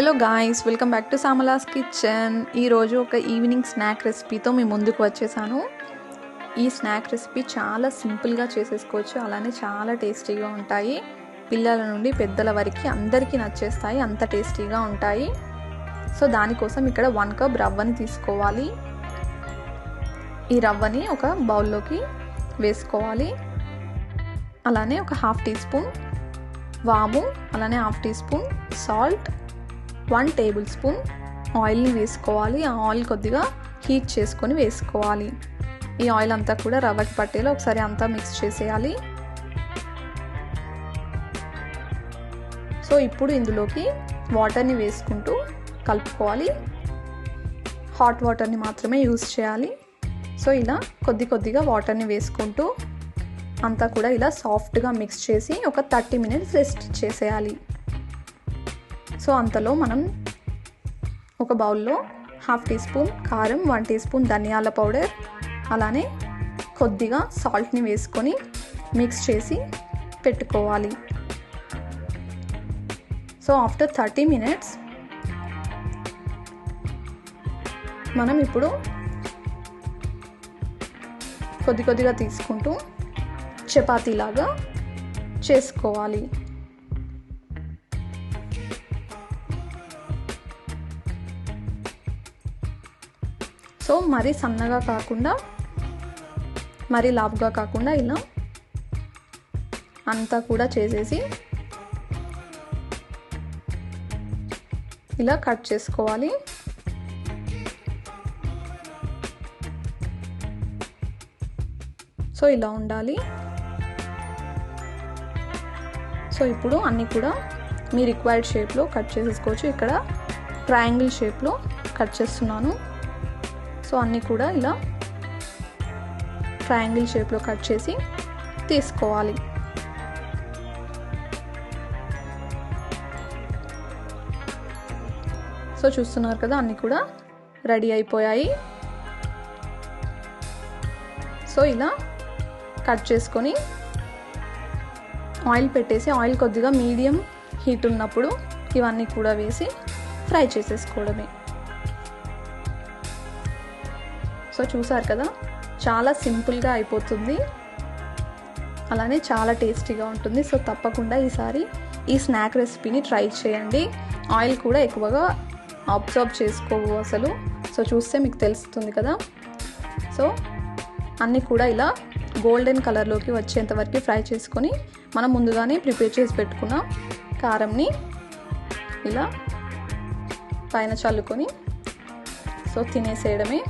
Hello guys welcome back to Samalas kitchen ఈరోజు ఒక evening snack రెసిపీతో మీ ముందుకు వచ్చేసాను. ఈ స్నాక్ రెసిపీ చాలా సింపుల్గా చేసేసుకోవచ్చు. అలానే చాలా టేస్టీగా ఉంటాయి. పిల్లల నుండి పెద్దల వరకు అందరికీ నచ్చేస్తాయి. అంత టేస్టీగా ఉంటాయి. సో దానికోసం ఇక్కడ వన్ కప్ రవ్వని తీసుకోవాలి. ఈ రవ్వని ఒక బౌల్లోకి వేసుకోవాలి. అలానే ఒక హాఫ్ టీ స్పూన్ వాము అలానే half teaspoon salt one tablespoon ఆయిల్ని వేసుకోవాలి. ఆ ఆయిల్ కొద్దిగా హీట్ చేసుకొని వేసుకోవాలి. ఈ ఆయిల్ అంతా కూడా రవ్వకి పట్టేలా ఒకసారి అంతా మిక్స్ చేసేయాలి. సో ఇప్పుడు ఇందులోకి వాటర్ని వేసుకుంటూ కలుపుకోవాలి. హాట్ వాటర్ని మాత్రమే యూస్ చేయాలి. సో ఇలా కొద్ది కొద్దిగా వాటర్ని వేసుకుంటూ అంతా కూడా ఇలా సాఫ్ట్గా మిక్స్ చేసి ఒక థర్టీ మినిట్స్ రెస్ట్ చేసేయాలి. సో అంతలో మనం ఒక బౌల్లో హాఫ్ టీ స్పూన్ కారం వన్ టీ స్పూన్ ధనియాల పౌడర్ అలానే కొద్దిగా సాల్ట్ని వేసుకొని మిక్స్ చేసి పెట్టుకోవాలి. సో ఆఫ్టర్ థర్టీ మినిట్స్ మనం ఇప్పుడు కొద్ది కొద్దిగా తీసుకుంటూ చపాతీలాగా చేసుకోవాలి. సో మరీ సన్నగా కాకుండా మరీ లావుగా కాకుండా ఇలా అంతా కూడా చేసేసి ఇలా కట్ చేసుకోవాలి. సో ఇలా ఉండాలి. సో ఇప్పుడు అన్నీ కూడా మీ రిక్వైర్డ్ షేప్లో కట్ చేసేసుకోవచ్చు. ఇక్కడ ట్రయాంగిల్ షేప్లో కట్ చేస్తున్నాను. సో అన్నీ కూడా ఇలా ట్రయాంగిల్ షేప్లో కట్ చేసి తీసుకోవాలి. సో చూస్తున్నారు కదా అన్నీ కూడా రెడీ అయిపోయాయి. సో ఇలా కట్ చేసుకొని ఆయిల్ పెట్టేసి ఆయిల్ కొద్దిగా మీడియం హీట్ ఉన్నప్పుడు ఇవన్నీ కూడా వేసి ఫ్రై చేసేసుకోవడమే. సో చూసారు కదా చాలా సింపుల్గా అయిపోతుంది. అలానే చాలా టేస్టీగా ఉంటుంది. సో తప్పకుండా ఈసారి ఈ స్నాక్ రెసిపీని ట్రై చేయండి. ఆయిల్ కూడా ఎక్కువగా అబ్జర్వ్ చేసుకోవు అసలు. సో చూస్తే మీకు తెలుస్తుంది కదా. సో అన్నీ కూడా ఇలా గోల్డెన్ కలర్లోకి వచ్చేంత వరకు ఫ్రై చేసుకొని మనం ముందుగానే ప్రిపేర్ చేసి పెట్టుకున్న కారంని ఇలా పైన చల్లుకొని సో తినేసేయడమే.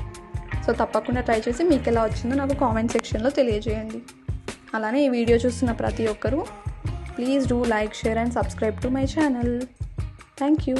సో తప్పకుండా ట్రై చేసి మీకు ఎలా వచ్చిందో నాకు కామెంట్ సెక్షన్లో తెలియజేయండి. అలానే ఈ వీడియో చూస్తున్న ప్రతి ఒక్కరూ please do like share and subscribe to my channel. Thank you.